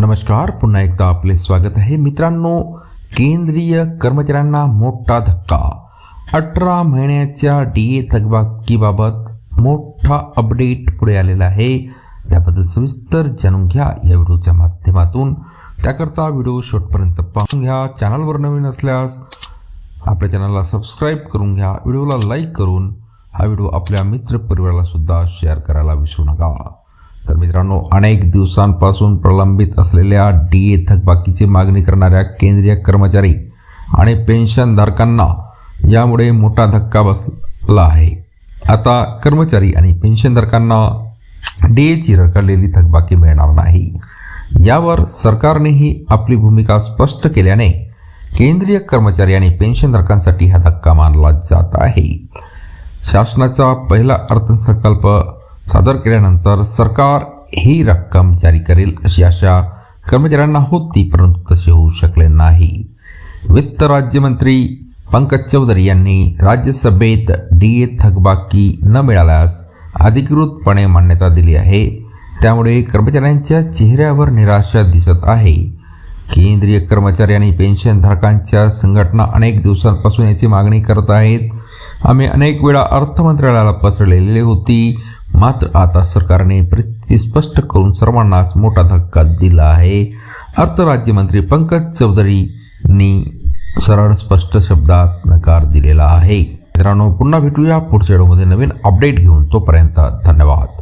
नमस्कार पुन्हा एकदा आपले स्वागत आहे. मित्रांनो केंद्रीय कर्मचाऱ्यांना मोठा धक्का. अठरा महिन्याच्या डी ए थकबाकीबाबत मोठा अपडेट पुढे आलेला आहे. त्याबद्दल सविस्तर जाणून घ्या या व्हिडिओच्या माध्यमातून. त्याकरता व्हिडिओ शेवटपर्यंत पाहून घ्या. चॅनलवर नवीन असल्यास आपल्या चॅनलला सबस्क्राईब करून घ्या. व्हिडिओला लाईक करून हा व्हिडिओ आपल्या मित्रपरिवाराला सुद्धा शेअर करायला विसरू नका. मित्रांनो अनेक दिवसांपासून प्रलंबित असलेल्या डी ए थकबाकीची मागणी करणाऱ्या केंद्रीय कर्मचारी आणि पेन्शनधारकांना यामुळे मोठा धक्का बसला आहे. आता कर्मचारी आणि पेन्शनधारकांना डी एची रखडलेली थकबाकी मिळणार नाही. यावर सरकारनेही आपली भूमिका स्पष्ट केल्याने केंद्रीय कर्मचारी आणि पेन्शनधारकांसाठी हा धक्का मानला जात आहे. शासनाचा पहिला अर्थसंकल्प सादर केल्यानंतर सरकार ही रक्कम जारी करेल अशी आशा कर्मचाऱ्यांना होती परंतु तसे होऊ शकले नाही. वित्त राज्यमंत्री पंकज चौधरी यांनी राज्यसभेत डी ए थकबाकी न मिळाल्यास अधिकृतपणे मान्यता दिली आहे. त्यामुळे कर्मचाऱ्यांच्या चेहऱ्यावर निराशा दिसत आहे. केंद्रीय कर्मचारी आणि पेन्शनधारकांच्या संघटना अनेक दिवसांपासून याची मागणी करत आहेत. आम्ही अनेक वेळा अर्थमंत्रालयाला पसरलेली पत्र लिहिलेली होती. मात्र आता सरकारने परिस्थिती स्पष्ट करून सर्वांनाच मोठा धक्का दिला आहे. अर्थ राज्यमंत्री पंकज चौधरींनी सरळ स्पष्ट शब्दात नकार दिलेला आहे. मित्रांनो पुन्हा भेटूया पुढच्या व्हिडिओमध्ये नवीन अपडेट घेऊन तोपर्यंत धन्यवाद.